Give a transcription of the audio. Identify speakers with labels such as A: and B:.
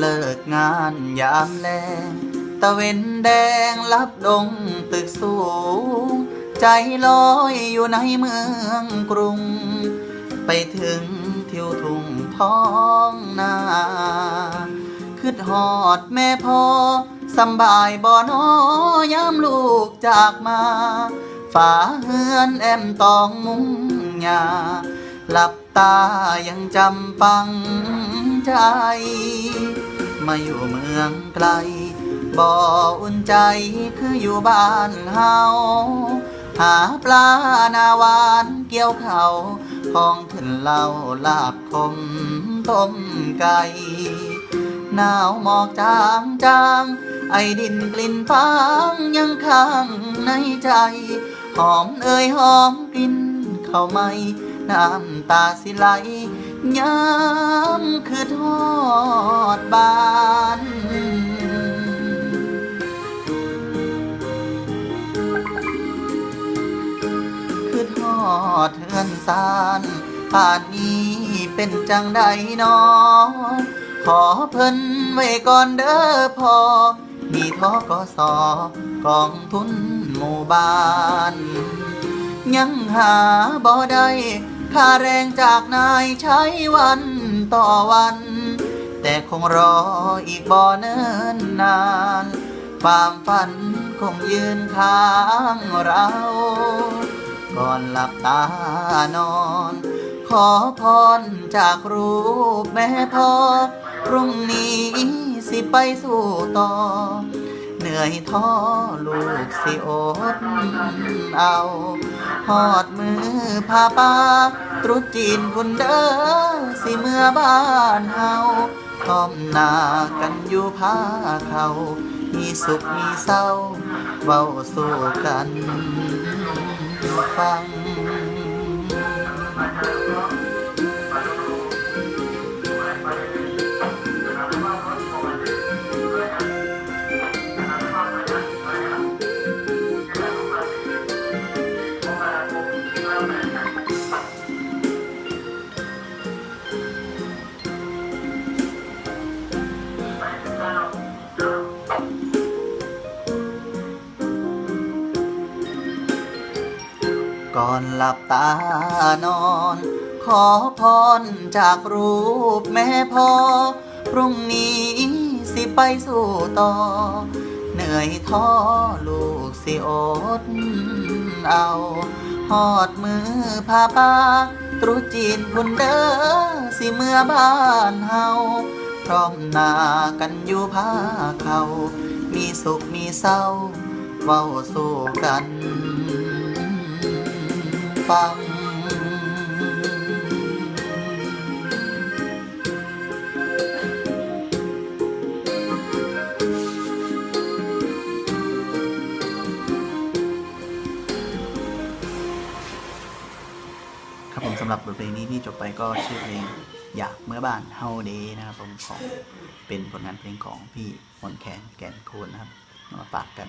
A: เลิกงานยามแลงตะเวนแดงลับดงตึกสูง ใจลอยอยู่ในเมืองกรุง ไปถึงทิวทุ่งท้องนาคืดหอดแม่พ่อสำบายบ่อนอยามลูกจากมา ฝาเฮือนแอมตองมุงยาหลับตายังจำปัง ใจ มาอยู่เมืองไกล บ่อุ่นใจคืออยู่บ้านเฮา หาปลาหนาวานเกี่ยวเขาของขึ้นเหล่าลาบคมต้มไก่หนาวหมอกจางจางไอดินกลิ่นฟางยังค้างในใจ หอมเอ่ยหอมกลิ่นเข้าไม่น้ำตาสิไหลย้ คือทอดบานคือทอดเทือนสานป่านนี้เป็นจังใดนอขอเพิ่นไว้ก่อนเด้อพอ มีทอกสอกองทุนหมู่บ้านยังหาบ่ได้ค่าแรงจากนายใช้วัน ต่อวัน แต่คงรออีกบ่เนิ่นนานความฝันคงยืนข้างเรา ก่อนหลับตานอน ขอพรจากรูปแม่พ่อพรุ่งนี้สิไปสู่ต่อ เหนื่อยท้อลูกสิอดเอา หอดมือพาป้าตรุษจีนคุณเด้อสิเมื่อบ้านเฮาต้อมนากันอยู่พาเขา มีสุขมีเศร้าเว้าสู่กันฟัง ก่อนหลับตานอน ขอพรจากรูปแม่พ่อพรุ่งนี้สิไปสู่ต่อ เหนื่อยท้อลูกสิอดเอาหอดมือพาป้าตรุจีนคุณเด้อสิเมื่อบ้านเฮาพร้อมหน้ากันอยู่พาเขา มีสุขมีเศร้าเว้าสู่กัน ฟัง ครับผมสำหรับบทเพลงนี้ที่จบไปก็ชื่อเพลงอยากเมื่อบ้านเฮาเดย์นะครับผมของเป็นผลงานเพลงของพี่มนแคนแก่นโคนนะครับมาฝากกัน